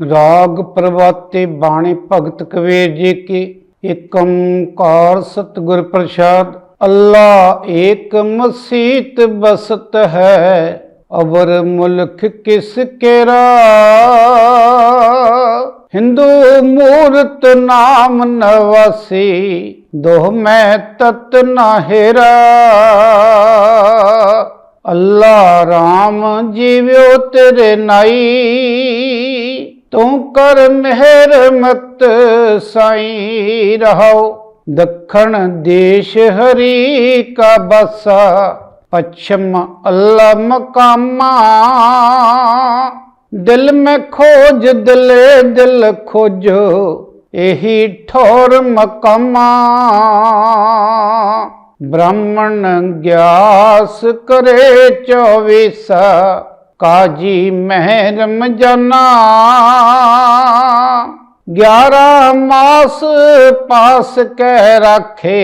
ਰਾਗ ਪ੍ਰਵਾਤੇ ਬਾਣੀ ਭਗਤ ਕਬੀਰ ਜੀ ਕੀ ਏਕ ਓੰਕਾਰ ਸਤਿਗੁਰ ਪ੍ਰਸਾਦ, ਅੱਲਾ ਏਕ ਮਸੀਤ ਬਸਤ ਹੈ, ਅਵਰ ਮੁਲਕ ਕਿਸ ਕੇਰਾ ਹਿੰਦੂ ਮੂਰਤ ਨਾਮ ਨਵਾਸੀ, ਦੋਹ ਮੈਂ ਤਤ ਨਾ ਹੇਰਾ ਅੱਲਾ ਰਾਮ ਜੀਵਿਓ ਤੇਰੇ ਨਾਈ। ਤੂੰ ਕਰ ਮਿਹਰ ਮਤ ਸਾਈ ਰਹਾਓ ਦੱਖਣ ਦੇਸ਼ ਹਰੀ ਕਾ ਬਸਾ ਪਛਮ ਅੱਲਾ ਮਕਾਮਾ ਦਿਲ ਮੈਂ ਖੋਜ ਦਿਲੇ ਦਿਲ ਖੋਜੋ ਇਹੀ ਠੋਰ ਮਕਾਮਾ ਬ੍ਰਾਹਮਣ ਗਿਆਸ ਕਰੇ ਚੌਵੀਸਾ ਕਾਜੀ ਮਹਿਰਮ ਜਨਾ ਗਿਆਰਾ ਮਾਸ ਪਾਸ ਕਹਿ ਰੱਖੇ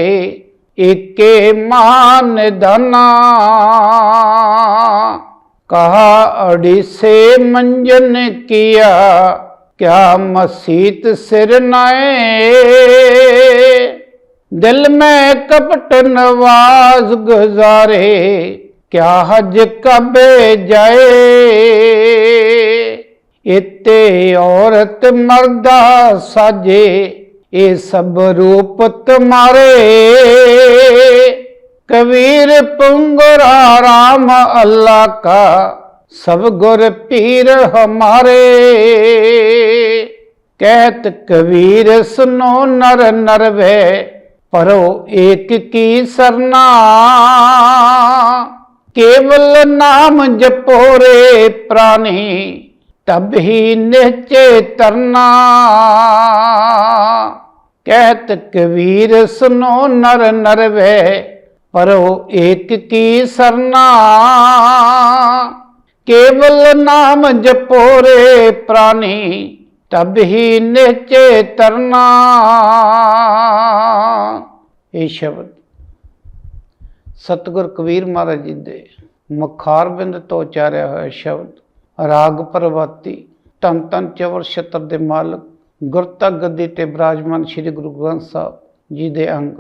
ਏਕੇ ਮਾਨ ਦਨਾ ਕਹਾ ਅੜੀਸੇ ਮੰਜਨ ਕੀਆ ਕਿਆ ਮਸੀਤ ਸਿਰ ਨਾਏ ਦਿਲ ਮੈਂ ਕਪਟ ਨਵਾਜ਼ ਗੁਜ਼ਾਰੇ ਕਿਆ ਹਜ ਕਬੇ ਜਾਏ? ਇਤੇ ਔਰਤ ਮਰਦਾ ਸਾਜੇ, ਇਹ ਸਭ ਰੂਪ ਤੁਮਾਰੇ ਕਬੀਰ ਪੁੰਗਰਾ ਰਾਮ ਅੱਲਾ ਕਾ, ਸਭ ਗੁਰ ਪੀਰ ਹਮਾਰੇ। ਕਹਿਤ ਕਬੀਰ ਸੁਨੋ ਨਰ ਨਰਵੇ, ਪਰੋ ਏਕ ਕੀ ਸਰਨਾ। ਕੇਵਲ ਨਾਮ ਜਪੋ ਰੇ ਪ੍ਰਾਨੀ, ਤਬ ਹੀ ਨਿਹਚੇ ਤਰਨਾ। ਕਹਿਤ ਕਬੀਰ ਸੁਨੋ ਨਰ ਨਰ ਨਰਵੇ, ਪਰੋ ਏਕ ਕੀ ਸਰਨਾ। ਕੇਵਲ ਨਾਮ ਜਪੋ ਰੇ ਪ੍ਰਾਨੀ, ਤਬ ਹੀ ਨਿਹਚੇ ਤਰਨਾ। ਇਹ ਸ਼ਬਦ ਸਤਿਗੁਰ ਕਬੀਰ ਮਹਾਰਾਜ ਜੀ ਦੇ ਮਖਾਰਬਿੰਦ ਤੋਂ ਉਚਾਰਿਆ ਹੋਇਆ ਸ਼ਬਦ, ਰਾਗ ਪ੍ਰਵਾਤੀ ਤਨ ਤਨ ਚਵਰ ਛਤਰ ਦੇ ਮਾਲਕ ਗੁਰਤਾ ਗੱਦੀ ਤੇ ਬਰਾਜਮਾਨ ਸ੍ਰੀ ਗੁਰੂ ਗ੍ਰੰਥ ਸਾਹਿਬ ਜੀ ਦੇ ਅੰਗ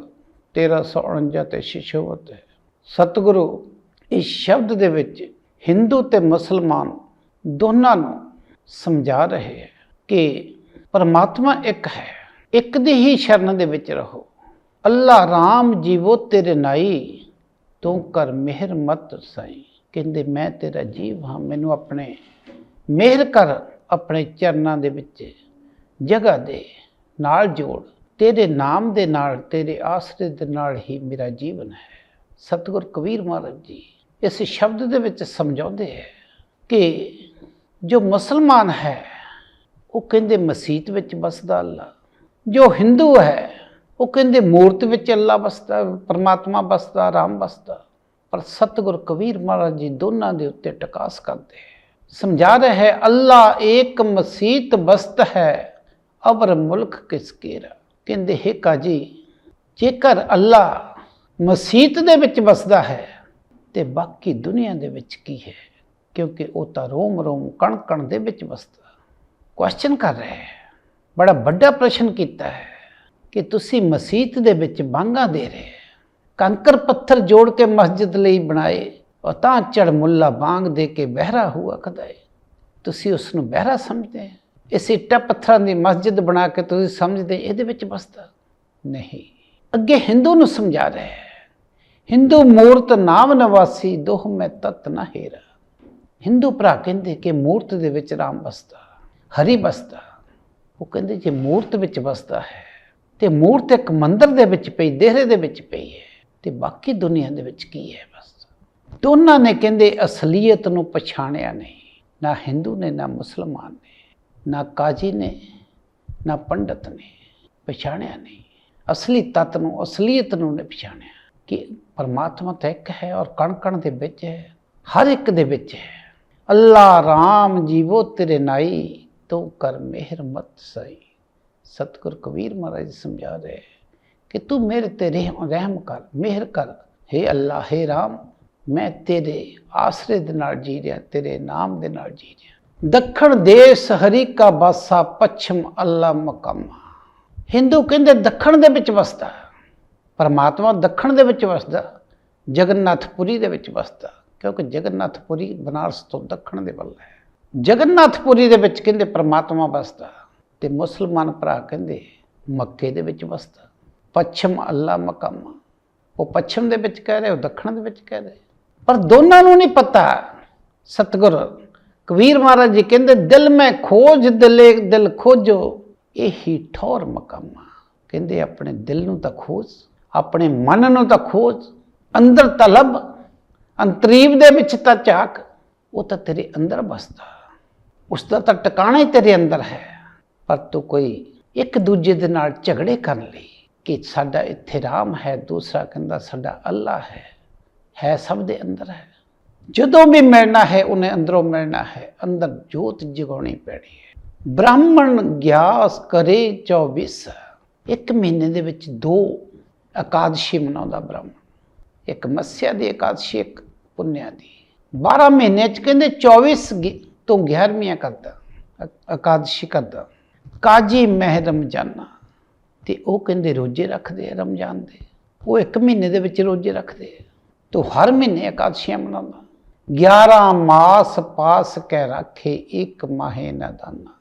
1349 ਤੇ ਸ਼ਿਸ਼ੋਵਤ ਹੈ। ਸਤਿਗੁਰੂ, ਇਸ ਸ਼ਬਦ ਦੇ ਵਿੱਚ ਹਿੰਦੂ ਤੇ ਮੁਸਲਮਾਨ ਦੋਨਾਂ ਨੂੰ ਸਮਝਾ ਰਹੇ ਹੈ ਕਿ ਪਰਮਾਤਮਾ ਇੱਕ ਹੈ, ਇੱਕ ਦੀ ਹੀ ਸ਼ਰਨ ਦੇ ਵਿੱਚ ਰਹੋ। ਅੱਲਾ ਰਾਮ ਜੀਵੋ ਤੇਰੇ ਨਾਈ ਤੂੰ ਕਰ ਮਿਹਰ ਮਤ ਸਾਈ ਕਹਿੰਦੇ, ਮੈਂ ਤੇਰਾ ਜੀਵ ਹਾਂ, ਮੈਨੂੰ ਆਪਣੇ ਮਿਹਰ ਕਰ ਆਪਣੇ ਚਰਨਾਂ ਦੇ ਵਿੱਚ ਜਗ੍ਹਾ ਦੇ ਨਾਲ ਜੋੜ। ਤੇਰੇ ਨਾਮ ਦੇ ਨਾਲ, ਤੇਰੇ ਆਸਰੇ ਦੇ ਨਾਲ ਹੀ ਮੇਰਾ ਜੀਵਨ ਹੈ। ਸਤਿਗੁਰ ਕਬੀਰ ਮਹਾਰਾਜ ਜੀ ਇਸ ਸ਼ਬਦ ਦੇ ਵਿੱਚ ਸਮਝਾਉਂਦੇ ਹੈ ਕਿ ਜੋ ਮੁਸਲਮਾਨ ਹੈ, ਉਹ ਕਹਿੰਦੇ ਮਸੀਤ ਵਿੱਚ ਬਸਦਾ ਅੱਲਾ। ਜੋ ਹਿੰਦੂ ਹੈ ਉਹ ਕਹਿੰਦੇ ਮੂਰਤ ਵਿੱਚ ਅੱਲਾ ਵਸਦਾ, ਪਰਮਾਤਮਾ ਵਸਦਾ, ਰਾਮ ਵਸਦਾ। ਪਰ ਸਤਿਗੁਰ ਕਬੀਰ ਮਹਾਰਾਜ ਜੀ ਦੋਨਾਂ ਦੇ ਉੱਤੇ ਟਕਾਸ ਕਰਦੇ ਸਮਝਾ ਰਹੇ ਹੈ, ਅੱਲਾ ਏਕ ਮਸੀਤ ਬਸਤ ਹੈ ਅਬਰ ਮੁਲਕ ਕਿਸ ਕੇਰਾ? ਕਹਿੰਦੇ, ਹੈ ਕਾਜੀ, ਜੇਕਰ ਅੱਲਾ ਮਸੀਤ ਦੇ ਵਿੱਚ ਵਸਦਾ ਹੈ, ਤੇ ਬਾਕੀ ਦੁਨੀਆ ਦੇ ਵਿੱਚ ਕੀ ਹੈ? ਕਿਉਂਕਿ ਉਹ ਤਾਂ ਰੋਮ ਰੋਮ ਕਣ ਕਣ ਦੇ ਵਿੱਚ ਵਸਦਾ। ਕੁਐਸਚਨ ਕਰ ਰਹੇ ਹੈ। ਬੜਾ ਵੱਡਾ ਪ੍ਰਸ਼ਨ ਕੀਤਾ ਹੈ। ਕਿ ਤੁਸੀਂ ਮਸਜਿਦ ਦੇ ਵਿੱਚ ਬਾਂਗਾ ਦੇ ਰਹੇ ਕੰਕਰ ਪੱਥਰ ਜੋੜ ਕੇ ਮਸਜਿਦ ਲਈ ਬਣਾਏ ਔਰ ਤਾਂ ਚੜ ਮੁੱਲਾ ਬਾਂਗ ਦੇ ਕੇ ਬਹਿਰਾ ਹੁਆ ਕਦਾਏ। ਤੁਸੀਂ ਉਸ ਨੂੰ ਬਹਿਰਾ ਸਮਝਦੇ ਇਸ ਇੱਟਾਂ ਪੱਥਰਾਂ ਦੀ ਮਸਜਿਦ ਬਣਾ ਕੇ ਤੁਸੀਂ ਸਮਝਦੇ ਇਹਦੇ ਵਿੱਚ ਬਸਦਾ ਨਹੀਂ। ਅੱਗੇ ਹਿੰਦੂ ਨੂੰ ਸਮਝਾ ਰਿਹਾ ਹੈ। ਹਿੰਦੂ ਮੂਰਤ ਨਾਮ ਨਿਵਾਸੀ ਦੋਹ ਮੈਂ ਤਤ ਨਾ ਹੀਰਾ। ਹਿੰਦੂ ਭਰਾ ਕਹਿੰਦੇ ਕਿ ਮੂਰਤ ਦੇ ਵਿੱਚ ਰਾਮ ਬਸਦਾ, ਹਰੀ ਬਸਦਾ। ਉਹ ਕਹਿੰਦੇ ਜੇ ਮੂਰਤ ਵਿੱਚ ਬਸਦਾ ਹੈ ਤੇ ਮੂਰਤ ਇੱਕ ਮੰਦਰ ਦੇ ਵਿੱਚ ਪਈ, ਦੇਹਰੇ ਦੇ ਵਿੱਚ ਪਈ ਹੈ। ਤੇ ਬਾਕੀ ਦੁਨੀਆ ਦੇ ਵਿੱਚ ਕੀ ਹੈ ਬਸ? ਦੋਨਾਂ ਨੇ ਕਹਿੰਦੇ ਅਸਲੀਅਤ ਨੂੰ ਪਛਾਣਿਆ ਨਹੀਂ। ਨਾ ਹਿੰਦੂ ਨੇ, ਨਾ ਮੁਸਲਮਾਨ ਨੇ, ਨਾ ਕਾਜੀ ਨੇ, ਨਾ ਪੰਡਤ ਨੇ, ਪਛਾਣਿਆ ਨਹੀਂ। ਅਸਲੀ ਤੱਤ ਨੂੰ, ਅਸਲੀਅਤ ਨੂੰ ਨੇ ਪਛਾਣਿਆ ਕਿ ਪਰਮਾਤਮਾ ਤਾਂ ਇੱਕ ਹੈ ਔਰ ਕਣ ਕਣ ਦੇ ਵਿੱਚ ਹੈ, ਹਰ ਇੱਕ ਦੇ ਵਿੱਚ ਹੈ। ਅੱਲਾ ਰਾਮ ਜੀਵੋ ਤੇਰੇ ਨਾਈ, ਤੂੰ ਕਰ ਮਿਹਰ ਮਤ ਸਈ ਸਤਿਗੁਰ ਕਬੀਰ ਮਹਾਰਾਜ ਸਮਝਾ ਰਹੇ ਕਿ ਤੂੰ ਮੇਰੇ ਤੇ ਰਹਿਮ ਰਹਿਮ ਕਰ, ਮਿਹਰ ਕਰ। हे ਅੱਲਾ हे ਰਾਮ, ਮੈਂ ਤੇਰੇ ਆਸਰੇ ਦੇ ਨਾਲ ਜੀ ਰਿਹਾ, ਤੇਰੇ ਨਾਮ ਦੇ ਨਾਲ ਜੀ ਰਿਹਾ। ਦੱਖਣ ਦੇਸ ਹਰੀ ਕਾ ਬਾਸਾ, ਪੱਛਮ ਅੱਲਾ ਮਕਾਮਾ ਹਿੰਦੂ ਕਹਿੰਦੇ ਦੱਖਣ ਦੇ ਵਿੱਚ ਵਸਦਾ, ਪਰਮਾਤਮਾ ਦੱਖਣ ਦੇ ਵਿੱਚ ਵਸਦਾ ਜਗਨਨਾਥਪੁਰੀ ਦੇ ਵਿੱਚ ਵਸਦਾ, ਕਿਉਂਕਿ ਜਗਨਨਾਥਪੁਰੀ ਬਨਾਰਸ ਤੋਂ ਦੱਖਣ ਦੇ ਵੱਲ ਹੈ। ਜਗਨਨਾਥਪੁਰੀ ਦੇ ਵਿੱਚ ਕਹਿੰਦੇ ਪਰਮਾਤਮਾ ਵਸਦਾ। ਤੇ ਮੁਸਲਮਾਨ ਭਰਾ ਕਹਿੰਦੇ, ਮੱਕੇ ਦੇ ਵਿੱਚ ਵਸਦਾ। ਪੱਛਮ ਅੱਲਾ ਮਕਾਮਾ। ਉਹ ਪੱਛਮ ਦੇ ਵਿੱਚ ਕਹਿ ਰਹੇ, ਉਹ ਦੱਖਣ ਦੇ ਵਿੱਚ ਕਹਿ ਰਹੇ। ਪਰ ਦੋਨਾਂ ਨੂੰ ਨਹੀਂ ਪਤਾ। ਸਤਗੁਰ ਕਬੀਰ ਮਹਾਰਾਜ ਜੀ ਕਹਿੰਦੇ, ਦਿਲ ਮੈਂ ਖੋਜ, ਦਿਲੇ ਦਿਲ ਖੋਜੋ। ਇਹੀ ਠੌਰ ਮਕਾਮਾ। ਕਹਿੰਦੇ, ਆਪਣੇ ਦਿਲ ਨੂੰ ਤਾਂ ਖੋਜ, ਆਪਣੇ ਮਨ ਨੂੰ ਤਾਂ ਖੋਜ। ਅੰਦਰ ਤਲਬ ਅੰਤਰੀਬ ਦੇ ਵਿੱਚ ਤਾਂ ਝਾਕ। ਉਹ ਤਾਂ ਤੇਰੇ ਅੰਦਰ ਵਸਦਾ। ਉਸ ਦਾ ਤਾਂ ਟਿਕਾਣਾ ਹੀ ਤੇਰੇ ਅੰਦਰ ਹੈ। ਪਰ ਤੂੰ ਕੋਈ ਇੱਕ ਦੂਜੇ ਦੇ ਨਾਲ ਝਗੜੇ ਕਰਨ ਲਈ ਕਿ ਸਾਡਾ ਇੱਥੇ ਰਾਮ ਹੈ, ਦੂਸਰਾ ਕਹਿੰਦਾ ਸਾਡਾ ਅੱਲਾ ਹੈ ਹੈ ਸਭ ਦੇ ਅੰਦਰ ਹੈ। ਜਦੋਂ ਵੀ ਮਿਲਣਾ ਹੈ, ਉਹਨੇ ਅੰਦਰੋਂ ਮਿਲਣਾ ਹੈ, ਅੰਦਰ ਜੋਤ ਜਗਾਉਣੀ ਪੈਣੀ ਹੈ। ਬ੍ਰਾਹਮਣ ਗਿਆਸ ਕਰੇ 24 ਇੱਕ ਮਹੀਨੇ ਦੇ ਵਿੱਚ ਦੋ ਇਕਾਦਸ਼ੀ ਮਨਾਉਂਦਾ ਬ੍ਰਾਹਮਣ। ਇੱਕ ਮੱਸਿਆ ਦੀ ਇਕਾਦਸ਼ੀ, ਇੱਕ ਪੁੰਨਿਆ ਦੀ। 12 ਮਹੀਨੇ ਚ ਕਹਿੰਦੇ 24 ਤੋਂ 11ਵੀਆਂ ਕਰਦਾ ਇ- ਇਕਾਦਸ਼ੀ ਕਰਦਾ। ਕਾਜੀ ਮਹਿ ਰਮਜ਼ਾਨਾ। ਤੇ ਉਹ ਕਹਿੰਦੇ ਰੋਜ਼ੇ ਰੱਖਦੇ ਆ ਰਮਜ਼ਾਨ ਦੇ। ਉਹ ਇੱਕ ਮਹੀਨੇ ਦੇ ਵਿੱਚ ਰੋਜ਼ੇ ਰੱਖਦੇ ਆ। ਤੂੰ ਹਰ ਮਹੀਨੇ ਇਕਾਦਸ਼ੀਆਂ ਮਨਾਉਂਦਾ। 11 ਮਾਸ ਪਾਸ ਕਹਿ ਰੱਖੇ ਇੱਕ ਮਾਹੇ ਨਾ ਦਾਨਾ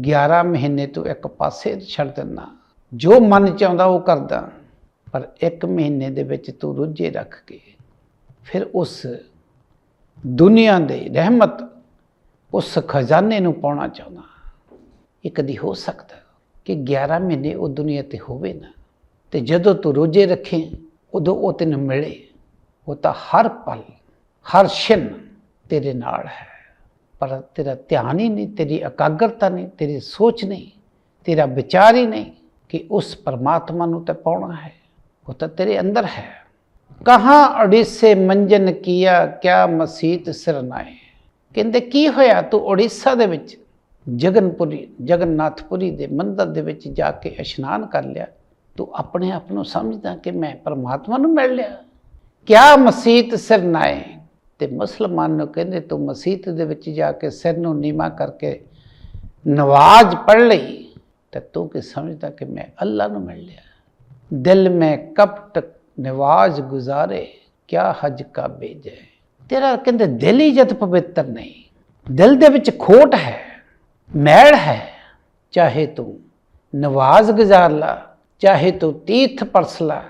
11 ਮਹੀਨੇ ਤੂੰ ਇੱਕ ਪਾਸੇ ਛੱਡ ਦਿੰਦਾ। ਜੋ ਮਨ ਚਾਹੁੰਦਾ ਉਹ ਕਰਦਾ। ਪਰ ਇੱਕ ਮਹੀਨੇ ਦੇ ਵਿੱਚ ਤੂੰ ਰੋਜ਼ੇ ਰੱਖ ਕੇ ਫਿਰ ਉਸ ਦੁਨੀਆ ਦੇ ਰਹਿਮਤ, ਉਸ ਖਜ਼ਾਨੇ ਨੂੰ ਪਾਉਣਾ ਚਾਹੁੰਦਾ। ਇਹ ਕਦੀ ਹੋ ਸਕਦਾ ਕਿ 11 ਮਹੀਨੇ ਉਹ ਦੁਨੀਆ ਤੇ ਹੋਵੇ ਨਾ। ਤੇ ਜਦੋਂ ਤੂੰ ਰੋਜ਼ੇ ਰੱਖੇ, ਉਦੋਂ ਉਹ ਤੈਨੂੰ ਮਿਲੇ। ਉਹ ਤਾਂ ਹਰ ਪਲ, ਹਰ ਛਿਨ ਤੇਰੇ ਨਾਲ ਹੈ। ਪਰ ਤੇਰਾ ਧਿਆਨ ਹੀ ਨਹੀਂ, ਤੇਰੀ ਇਕਾਗਰਤਾ ਨਹੀਂ, ਤੇਰੀ ਸੋਚ ਨਹੀਂ, ਤੇਰਾ ਵਿਚਾਰ ਹੀ ਨਹੀਂ ਕਿ ਉਸ ਪਰਮਾਤਮਾ ਨੂੰ ਤਾਂ ਪਾਉਣਾ ਹੈ। ਉਹ ਤਾਂ ਤੇਰੇ ਅੰਦਰ ਹੈ। ਕਹਾਂ ਉੜੀਸੇ ਮੰਜਨ ਕੀਆ, ਕਿਆ ਮਸੀਤ ਸਿਰਨਾਏ ਕਹਿੰਦੇ, ਕੀ ਹੋਇਆ ਤੂੰ ਉੜੀਸਾ ਦੇ ਵਿੱਚ? ਜਗਨਪੁਰੀ, ਜਗਨਨਾਥਪੁਰੀ ਦੇ ਮੰਦਰ ਦੇ ਵਿੱਚ ਜਾ ਕੇ ਇਸ਼ਨਾਨ ਕਰ ਲਿਆ। ਤੂੰ ਆਪਣੇ ਆਪ ਨੂੰ ਸਮਝਦਾ ਕਿ ਮੈਂ ਪਰਮਾਤਮਾ ਨੂੰ ਮਿਲ ਲਿਆ। ਕਿਆ ਮਸੀਤ ਸਿਰ ਸਿਰਨਾਏ ਤੇ ਮੁਸਲਮਾਨ ਨੂੰ ਕਹਿੰਦੇ, ਤੂੰ ਮਸੀਤ ਦੇ ਵਿੱਚ ਜਾ ਕੇ ਸਿਰ ਨੂੰ ਨੀਵਾ ਕਰਕੇ ਨਵਾਜ਼ ਪੜ ਲਈ। ਤਾਂ ਤੂੰ ਕੀ ਸਮਝਦਾ ਕਿ ਮੈਂ ਅੱਲਾ ਨੂੰ ਮਿਲ ਲਿਆ? ਦਿਲ ਮੈਂ ਕਪਟ ਨਿਵਾਜ਼ ਗੁਜ਼ਾਰੇ, ਕਿਆ ਹਜ ਕਾ ਬੇਜੈ ਤੇਰਾ ਕਹਿੰਦੇ, ਦਿਲ ਹੀ ਜਦ ਪਵਿੱਤਰ ਨਹੀਂ। ਦਿਲ ਦੇ ਵਿੱਚ ਖੋਟ ਹੈ। ਮੈਲ ਹੈ, ਚਾਹੇ ਤੂੰ ਨਵਾਜ਼ ਗੁਜ਼ਾਰ ਲਾ, ਚਾਹੇ ਤੂੰ ਤੀਰਥ ਪਰਸ ਲਾ,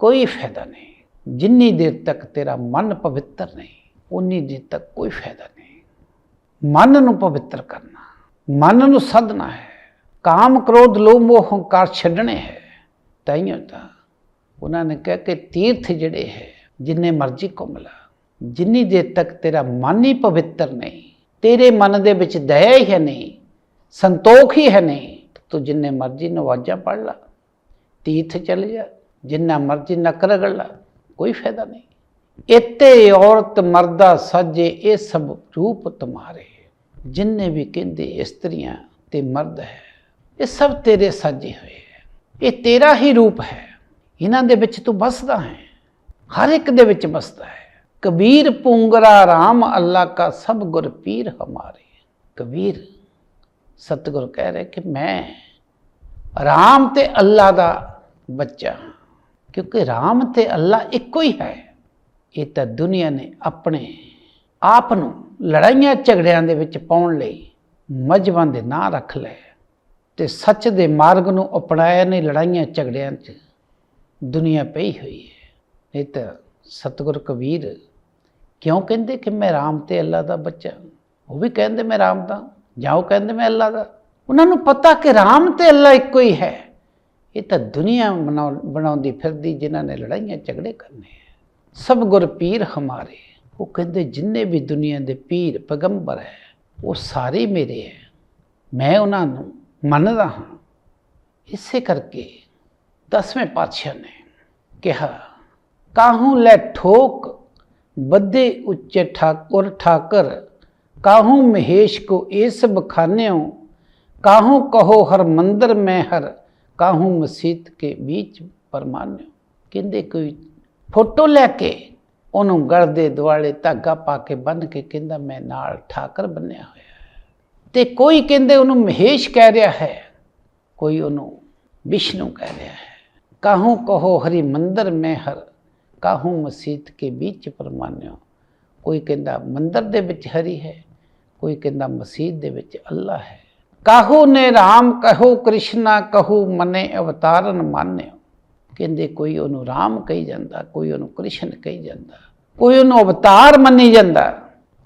ਕੋਈ ਫਾਇਦਾ ਨਹੀਂ। ਜਿੰਨੀ ਦੇਰ ਤੱਕ ਤੇਰਾ ਮਨ ਪਵਿੱਤਰ ਨਹੀਂ ਉਨੀ ਦੇਰ ਤੱਕ ਕੋਈ ਫਾਇਦਾ ਨਹੀਂ। ਮਨ ਨੂੰ ਪਵਿੱਤਰ ਕਰਨਾ, ਮਨ ਨੂੰ ਸੱਧਣਾ ਹੈ। ਕਾਮ, ਕ੍ਰੋਧ, ਲੋਭ, ਮੋਹ, ਹੰਕਾਰ ਛੱਡਣੇ ਹੈ। ਤਾਈਓ ਤਾਂ ਉਹਨਾਂ ਨੇ ਕਿਹਾ ਕਿ ਤੀਰਥ ਜਿਹੜੇ ਹੈ, ਜਿੰਨੇ ਮਰਜ਼ੀ ਘੁੰਮ ਲਾ, ਜਿੰਨੀ ਦੇਰ ਤੱਕ ਤੇਰਾ ਮਨ ਹੀ ਪਵਿੱਤਰ ਨਹੀਂ, ਤੇਰੇ ਮਨ ਦੇ ਵਿੱਚ ਦਇਆ ਹੀ ਹੈ ਨਹੀਂ ਸੰਤੋਖ ਹੀ ਹੈ ਨਹੀਂ। ਤੂੰ ਜਿੰਨੇ ਮਰਜ਼ੀ ਨਵਾਜ਼ਾਂ ਪੜ ਲਾ, ਤੀਰਥ ਚਲ ਜਾ, ਜਿੰਨਾ ਮਰਜ਼ੀ ਨਕ ਰਗੜ ਲਾ, ਕੋਈ ਫਾਇਦਾ ਨਹੀਂ। ਇਤੇ ਔਰਤ ਮਰਦਾ ਸਾਜੇ, ਇਹ ਸਭ ਰੂਪ ਤੁਮਾਰੇ। ਜਿੰਨੇ ਵੀ ਕਹਿੰਦੇ ਇਸਤਰੀਆਂ ਤੇ ਮਰਦ ਹੈ, ਇਹ ਸਭ ਤੇਰੇ ਸਾਜੇ ਹੋਏ ਹੈ। ਇਹ ਤੇਰਾ ਹੀ ਰੂਪ ਹੈ। ਇਹਨਾਂ ਦੇ ਵਿੱਚ ਤੂੰ ਬਸਦਾ ਹੈ। ਹਰ ਇੱਕ ਦੇ ਵਿੱਚ ਬਸਦਾ ਹੈ। ਕਬੀਰ ਪੂੰਗਰਾ ਰਾਮ ਅੱਲਾ ਕਾ ਸਭ ਗੁਰ ਪੀਰ ਹਮਾਰੇ। ਕਬੀਰ ਸਤਿਗੁਰ ਕਹਿ ਰਹੇ ਕਿ ਮੈਂ ਰਾਮ ਤੇ ਅੱਲਾ ਦਾ ਬੱਚਾ ਹਾਂ। ਕਿਉਂਕਿ ਰਾਮ ਤੇ ਅੱਲਾ ਇੱਕੋ ਹੀ ਹੈ। ਇਹ ਤਾਂ ਦੁਨੀਆ ਨੇ ਆਪਣੇ ਆਪ ਨੂੰ ਲੜਾਈਆਂ ਝਗੜਿਆਂ ਦੇ ਵਿੱਚ ਪਾਉਣ ਲਈ ਮਜਬਾਂ ਦੇ ਨਾਂ ਰੱਖ ਲਏ ਤੇ ਸੱਚ ਦੇ ਮਾਰਗ ਨੂੰ ਅਪਣਾਇਆ ਨੇ ਲੜਾਈਆਂ ਝਗੜਿਆਂ 'ਚ ਦੁਨੀਆ ਪਈ ਹੋਈ ਹੈ। ਨਹੀਂ ਤਾਂ ਸਤਿਗੁਰ ਕਬੀਰ ਕਿਉਂ ਕਹਿੰਦੇ ਕਿ ਮੈਂ ਰਾਮ ਤੇ ਅੱਲਾ ਦਾ ਬੱਚਾ ਉਹ ਵੀ ਕਹਿੰਦੇ ਮੈਂ ਰਾਮ ਦਾ ਜਾਂ ਉਹ ਕਹਿੰਦੇ ਮੈਂ ਅੱਲਾ ਦਾ। ਉਹਨਾਂ ਨੂੰ ਪਤਾ ਕਿ ਰਾਮ ਤੇ ਅੱਲਾ ਇੱਕੋ ਹੀ ਹੈ। ਇਹ ਤਾਂ ਦੁਨੀਆ ਬਣਾਉ- ਬਣਾਉਂਦੀ ਫਿਰਦੀ, ਜਿਨ੍ਹਾਂ ਨੇ ਲੜਾਈਆਂ ਝਗੜੇ ਕਰਨੇ ਸਭ ਗੁਰ ਪੀਰ ਹਮਾਰੇ। ਉਹ ਕਹਿੰਦੇ, ਜਿੰਨੇ ਵੀ ਦੁਨੀਆ ਦੇ ਪੀਰ, ਪੈਗੰਬਰ ਹੈ, ਉਹ ਸਾਰੇ ਮੇਰੇ ਹੈ। ਮੈਂ ਉਹਨਾਂ ਨੂੰ ਮੰਨਦਾ ਹਾਂ। ਇਸੇ ਕਰਕੇ ਦਸਵੇਂ ਪਾਤਸ਼ਾਹ ਨੇ ਕਿਹਾ, ਕਾਹੂ ਲੈ ਠੋਕ ਬੱਦੇ ਉੱਚੇ ਠਾਕੁਰ ਠਾਕਰ ਕਾਹੂ ਮਹੇਸ਼ ਕੋ ਇਸ ਬਖਾਨਿਓ ਕਾਹੂ ਕਹੋ ਹਰ ਮੰਦਰ ਮੈਂ ਹਰ? ਕਾਹੂ ਮਸੀਤ ਕੇ ਵਿੱਚ ਪਰਮਾਨਿਓ? ਕਹਿੰਦੇ ਕੋਈ ਫੋਟੋ ਲੈ ਕੇ ਉਹਨੂੰ ਗਲ ਦੇ ਦੁਆਲੇ ਧਾਗਾ ਪਾ ਕੇ ਬੰਨ ਕੇ ਕਹਿੰਦਾ, ਮੈਂ ਨਾਲ ਠਾਕਰ ਬੰਨਿਆ ਹੋਇਆ ਹੈ। ਤੇ ਕੋਈ ਕਹਿੰਦੇ ਉਹਨੂੰ ਮਹੇਸ਼ ਕਹਿ ਰਿਹਾ ਹੈ, ਕੋਈ ਉਹਨੂੰ ਵਿਸ਼ਨੂੰ ਕਹਿ ਰਿਹਾ ਹੈ। ਕਾਹੂ ਕਹੋ ਹਰੀ ਮੰਦਰ ਮੈਂ ਹਰ? ਕਾਹੂ ਮਸਜਿਦ ਕੇ ਵਿੱਚ ਪਰਮਾਨਿਓ? ਕੋਈ ਕਹਿੰਦਾ, ਮੰਦਰ ਦੇ ਵਿੱਚ ਹਰੀ ਹੈ। ਕੋਈ ਕਹਿੰਦਾ ਮਸਜਿਦ ਦੇ ਵਿੱਚ ਅੱਲਾ ਹੈ। ਕਾਹੂ ਨੇ ਰਾਮ ਕਹੋ, ਕ੍ਰਿਸ਼ਨਾ ਕਹੂ, ਮਨੇ ਅਵਤਾਰਨ ਮਾਨਿਓ। ਕਹਿੰਦੇ ਕੋਈ ਉਹਨੂੰ ਰਾਮ ਕਹੀ ਜਾਂਦਾ, ਕੋਈ ਉਹਨੂੰ ਕ੍ਰਿਸ਼ਨ ਕਹੀ ਜਾਂਦਾ, ਕੋਈ ਉਹਨੂੰ ਅਵਤਾਰ ਮੰਨੀ ਜਾਂਦਾ।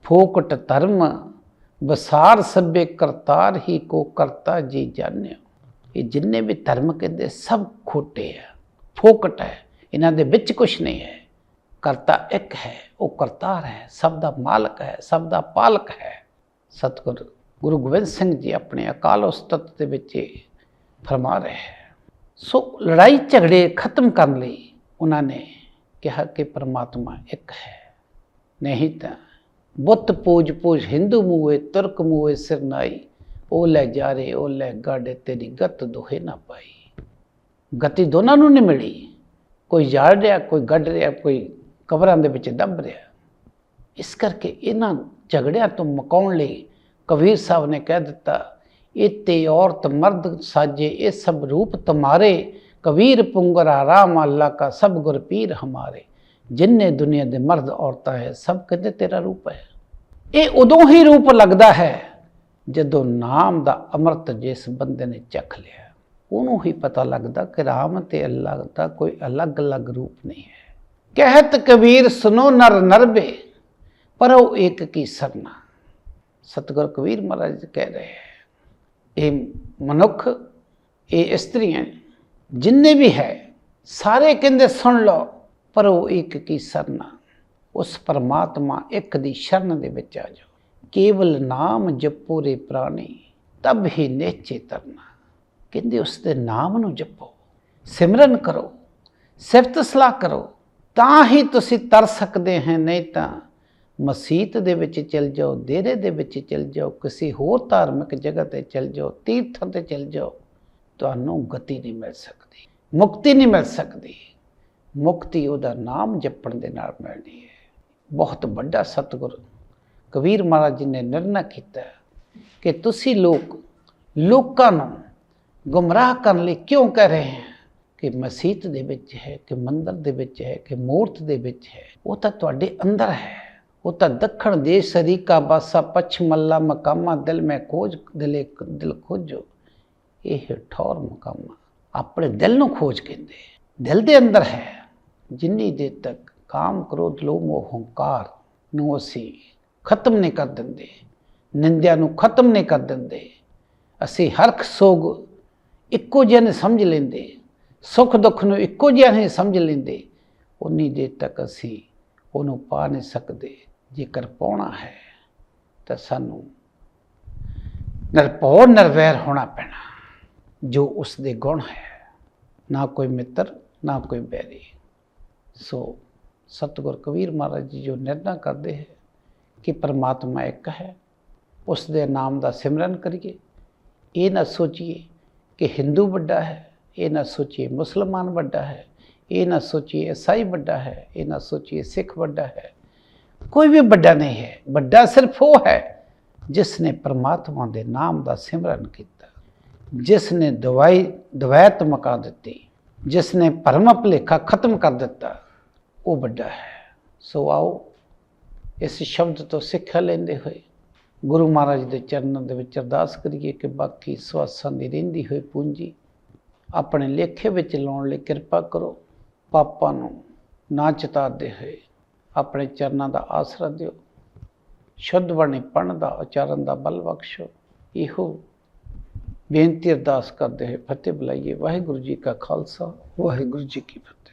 ਫੋਕਟ ਧਰਮ, ਬਸਾਰ ਸਭੇ ਕਰਤਾਰ ਹੀ ਕੋ ਕਰਤਾ ਜੀ ਜਾਣਿਓ। ਇਹ ਜਿੰਨੇ ਵੀ ਧਰਮ ਕਹਿੰਦੇ ਸਭ ਖੋਟੇ ਆ, ਫੋਕਟ ਹੈ, ਇਹਨਾਂ ਦੇ ਵਿੱਚ ਕੁਝ ਨਹੀਂ ਹੈ। ਕਰਤਾ ਇੱਕ ਹੈ, ਉਹ ਕਰਤਾਰ ਹੈ, ਸਭ ਦਾ ਮਾਲਕ ਹੈ, ਸਭ ਦਾ ਪਾਲਕ ਹੈ। ਸਤਿਗੁਰ ਗੁਰੂ ਗੋਬਿੰਦ ਸਿੰਘ ਜੀ ਆਪਣੇ ਅਕਾਲ ਉਸਤਤ ਦੇ ਵਿੱਚ ਇਹ ਫਰਮਾ ਰਹੇ ਹੈ। ਸੋ ਲੜਾਈ ਝਗੜੇ ਖਤਮ ਕਰਨ ਲਈ ਉਹਨਾਂ ਨੇ ਕਿਹਾ ਕਿ ਪਰਮਾਤਮਾ ਇੱਕ ਹੈ। ਨਹੀਂ ਤਾਂ ਬੁੱਤ ਪੂਜ ਪੂਜ ਹਿੰਦੂ ਮੂਏ ਤੁਰਕ ਮੂਏ ਸਿਰਨਾਈ ਉਹ ਲੈ ਜਾਰੇ ਉਹ ਲੈ ਗਾੜੇ ਤੇਰੀ ਗਤ ਦੋਹੇ ਨਾ ਪਾਈ। ਗਤੀ ਦੋਨਾਂ ਨੂੰ ਨਹੀਂ ਮਿਲੀ। ਕੋਈ ਜਾੜ ਰਿਹਾ, ਕੋਈ ਗੱਡ ਰਿਹਾ, ਕੋਈ ਕਬਰਾਂ ਦੇ ਵਿੱਚ ਦੱਬ ਰਿਹਾ। ਇਸ ਕਰਕੇ ਇਹਨਾਂ ਝਗੜਿਆਂ ਤੋਂ ਮਕਾਉਣ ਲਈ ਕਬੀਰ ਸਾਹਿਬ ਨੇ ਕਹਿ ਦਿੱਤਾ ਇਤੇ ਔਰਤ ਮਰਦ ਸਾਜੇ, ਇਹ ਸਭ ਰੂਪ ਤੁਮਾਰੇ, ਕਬੀਰ ਪੁੰਗਰਾ ਰਾਮ ਅੱਲਾ ਕਾ ਸਭ ਗੁਰ ਪੀਰ ਹਮਾਰੇ। ਜਿੰਨੇ ਦੁਨੀਆ ਦੇ ਮਰਦ ਔਰਤਾਂ ਹੈ, ਸਭ ਕਹਿੰਦੇ ਤੇਰਾ ਰੂਪ ਹੈ। ਇਹ ਉਦੋਂ ਹੀ ਰੂਪ ਲੱਗਦਾ ਹੈ ਜਦੋਂ ਨਾਮ ਦਾ ਅੰਮ੍ਰਿਤ ਜਿਸ ਬੰਦੇ ਨੇ ਚੱਖ ਲਿਆ, ਉਹਨੂੰ ਹੀ ਪਤਾ ਲੱਗਦਾ ਕਿ ਰਾਮ ਤੇ ਅੱਲਾ ਦਾ ਕੋਈ ਅਲੱਗ-ਅਲੱਗ ਰੂਪ ਨਹੀਂ ਹੈ। ਕਹਿਤ ਕਬੀਰ ਸੁਨੋ ਨਰ ਨਰਬੇ ਪਰ ਉਹ ਇੱਕ ਕੀ ਸਰਨਾ। ਸਤਿਗੁਰ ਕਬੀਰ ਮਹਾਰਾਜ ਕਹਿ ਰਹੇ ਹੈ, ਇਹ ਮਨੁੱਖ, ਇਹ ਇਸਤਰੀਆਂ ਜਿੰਨੇ ਵੀ ਹੈ, ਸਾਰੇ ਕਹਿੰਦੇ ਸੁਣ ਲਓ ਪਰ ਉਹ ਇੱਕ ਕੀ ਸਰਨਾ। ਉਸ ਪਰਮਾਤਮਾ ਇੱਕ ਦੀ ਸ਼ਰਨ ਦੇ ਵਿੱਚ ਆ ਜਾਓ। ਕੇਵਲ ਨਾਮ ਜਪੋ ਰੇ ਪ੍ਰਾਣੀ, ਤਬ ਹੀ ਨੇਚੇ ਤਰਨਾ। ਕਹਿੰਦੇ ਉਸ ਦੇ ਨਾਮ ਨੂੰ ਜਪੋ, ਸਿਮਰਨ ਕਰੋ, ਸਿਫਤ ਸਲਾਹ ਕਰੋ, ਤਾਂ ਹੀ ਤੁਸੀਂ ਤਰ ਸਕਦੇ ਹੈ, ਨਹੀਂ ਤਾਂ ਮਸਜਿਦ ਦੇ ਵਿੱਚ ਚਲ ਜਾਓ, ਦੇਰੇ ਦੇ ਵਿੱਚ ਚਲ ਜਾਓ, ਕਿਸੇ ਹੋਰ ਧਾਰਮਿਕ ਜਗ੍ਹਾ ਤੇ ਚਲ ਜਾਓ, ਤੀਰਥਾਂ ਤੇ ਚਲ ਜਾਓ, ਤੁਹਾਨੂੰ ਗਤੀ ਨਹੀਂ ਮਿਲ ਸਕਦੀ, ਮੁਕਤੀ ਨਹੀਂ ਮਿਲ ਸਕਦੀ। ਮੁਕਤੀ ਉਹਦਾ ਨਾਮ ਜਪਣ ਦੇ ਨਾਲ ਮਿਲਣੀ ਹੈ। ਬਹੁਤ ਵੱਡਾ ਸਤਿਗੁਰ ਕਬੀਰ ਮਹਾਰਾਜ ਜੀ ਨੇ ਨਿਰਣਾ ਕੀਤਾ ਕਿ ਤੁਸੀਂ ਲੋਕ ਲੋਕਾਂ ਨੂੰ ਗੁੰਮਰਾਹ ਕਰਨ ਲਈ ਕਿਉਂ ਕਹਿ ਰਹੇ ਹੈ ਕਿ ਮਸਜਿਦ ਦੇ ਵਿੱਚ ਹੈ, ਕਿ ਮੰਦਰ ਦੇ ਵਿੱਚ ਹੈ, ਕਿ ਮੂਰਤ ਦੇ ਵਿੱਚ ਹੈ, ਉਹ ਤਾਂ ਤੁਹਾਡੇ ਅੰਦਰ ਹੈ। ਉਹ ਤਾਂ ਦੱਖਣ ਦੇਸ਼ ਸਰੀਕਾ ਬਾਸਾ ਪਛਮੱਲਾ ਮਕਾਮਾ ਦਿਲ ਮੈਂ ਖੋਜ, ਦਿਲੇ ਦਿਲ ਖੋਜੋ। ਇਹ ਠੌਰ ਮਕਾਮਾ। ਆਪਣੇ ਦਿਲ ਨੂੰ ਖੋਜ ਕਹਿੰਦੇ। ਦਿਲ ਦੇ ਅੰਦਰ ਹੈ। ਜਿੰਨੀ ਦੇਰ ਤੱਕ ਕਾਮ, ਕ੍ਰੋਧ, ਲੋਭ, ਮੋਹ, ਹੰਕਾਰ ਨੂੰ ਅਸੀਂ ਖਤਮ ਨਹੀਂ ਕਰ ਦਿੰਦੇ, ਨਿੰਦਿਆ ਨੂੰ ਖਤਮ ਨਹੀਂ ਕਰ ਦਿੰਦੇ, ਅਸੀਂ ਹਰਖ ਸੋਗ ਇੱਕੋ ਜਿਹਾ ਨਹੀਂ ਸਮਝ ਲੈਂਦੇ, ਸੁੱਖ ਦੁੱਖ ਨੂੰ ਇੱਕੋ ਜਿਹਾ ਨਹੀਂ ਸਮਝ ਲੈਂਦੇ, ਉਨੀ ਦੇਰ ਤੱਕ ਅਸੀਂ ਉਹਨੂੰ ਪਾ ਨਹੀਂ ਸਕਦੇ। ਜੇਕਰ ਪਾਉਣਾ ਹੈ, ਤਾਂ ਸਾਨੂੰ ਨਿਰਭਉ ਨਿਰਵੈਰ ਹੋਣਾ ਪੈਣਾ। ਜੋ ਉਸ ਦੇ ਗੁਣ ਹੈ, ਨਾ ਕੋਈ ਮਿੱਤਰ, ਨਾ ਕੋਈ ਬੈਰੀ। ਸੋ ਸਤਿਗੁਰ ਕਬੀਰ ਮਹਾਰਾਜ ਜੀ ਜੋ ਨਿਰਣਾ ਕਰਦੇ ਹੈ ਕਿ ਪਰਮਾਤਮਾ ਇੱਕ ਹੈ ਉਸ ਦੇ ਨਾਮ ਦਾ ਸਿਮਰਨ ਕਰੀਏ। ਇਹ ਨਾ ਸੋਚੀਏ ਕਿ ਹਿੰਦੂ ਵੱਡਾ ਹੈ, ਇਹ ਨਾ ਸੋਚੀਏ ਮੁਸਲਮਾਨ ਵੱਡਾ ਹੈ, ਇਹ ਨਾ ਸੋਚੀਏ ਈਸਾਈ ਵੱਡਾ ਹੈ, ਇਹ ਨਾ ਸੋਚੀਏ ਸਿੱਖ ਵੱਡਾ ਹੈ। ਕੋਈ ਵੀ ਵੱਡਾ ਨਹੀਂ ਹੈ। ਵੱਡਾ ਸਿਰਫ ਉਹ ਹੈ ਜਿਸ ਨੇ ਪਰਮਾਤਮਾ ਦੇ ਨਾਮ ਦਾ ਸਿਮਰਨ ਕੀਤਾ ਜਿਸ ਨੇ ਦਵਾਈ, ਦਵੈਤ ਮਕਾ ਦਿੱਤੀ ਜਿਸ ਨੇ ਭਰਮ ਭੁਲੇਖਾ ਖਤਮ ਕਰ ਦਿੱਤਾ, ਉਹ ਵੱਡਾ ਹੈ। ਸੋ ਆਓ ਇਸ ਸ਼ਬਦ ਤੋਂ ਸਿੱਖਿਆ ਲੈਂਦੇ ਹੋਏ ਗੁਰੂ ਮਹਾਰਾਜ ਦੇ ਚਰਨਾਂ ਦੇ ਵਿੱਚ ਅਰਦਾਸ ਕਰੀਏ ਕਿ ਬਾਕੀ ਸਵਾਸਾਂ ਦੀ ਰਹਿੰਦੀ ਹੋਈ ਪੂੰਜੀ ਆਪਣੇ ਲੇਖੇ ਵਿੱਚ ਲਾਉਣ ਲਈ ਕਿਰਪਾ ਕਰੋ, ਪਾਪਾਂ ਨੂੰ ਨਾ ਚਿਤਾਰਦੇ ਹੋਏ ਆਪਣੇ ਚਰਨਾਂ ਦਾ ਆਸਰਾ ਦਿਓ। ਸ਼ੁੱਧ ਬਾਣੀ ਪੜ੍ਹਨ ਦਾ ਉਚਾਰਨ ਦਾ ਬਲ ਬਖਸ਼ੋ। ਇਹੋ ਬੇਨਤੀ ਅਰਦਾਸ ਕਰਦੇ ਹੋਏ ਫਤਿਹ ਬੁਲਾਈਏ। ਵਾਹਿਗੁਰੂ ਜੀ ਕਾ ਖਾਲਸਾ, ਵਾਹਿਗੁਰੂ ਜੀ ਕੀ ਫਤਿਹ।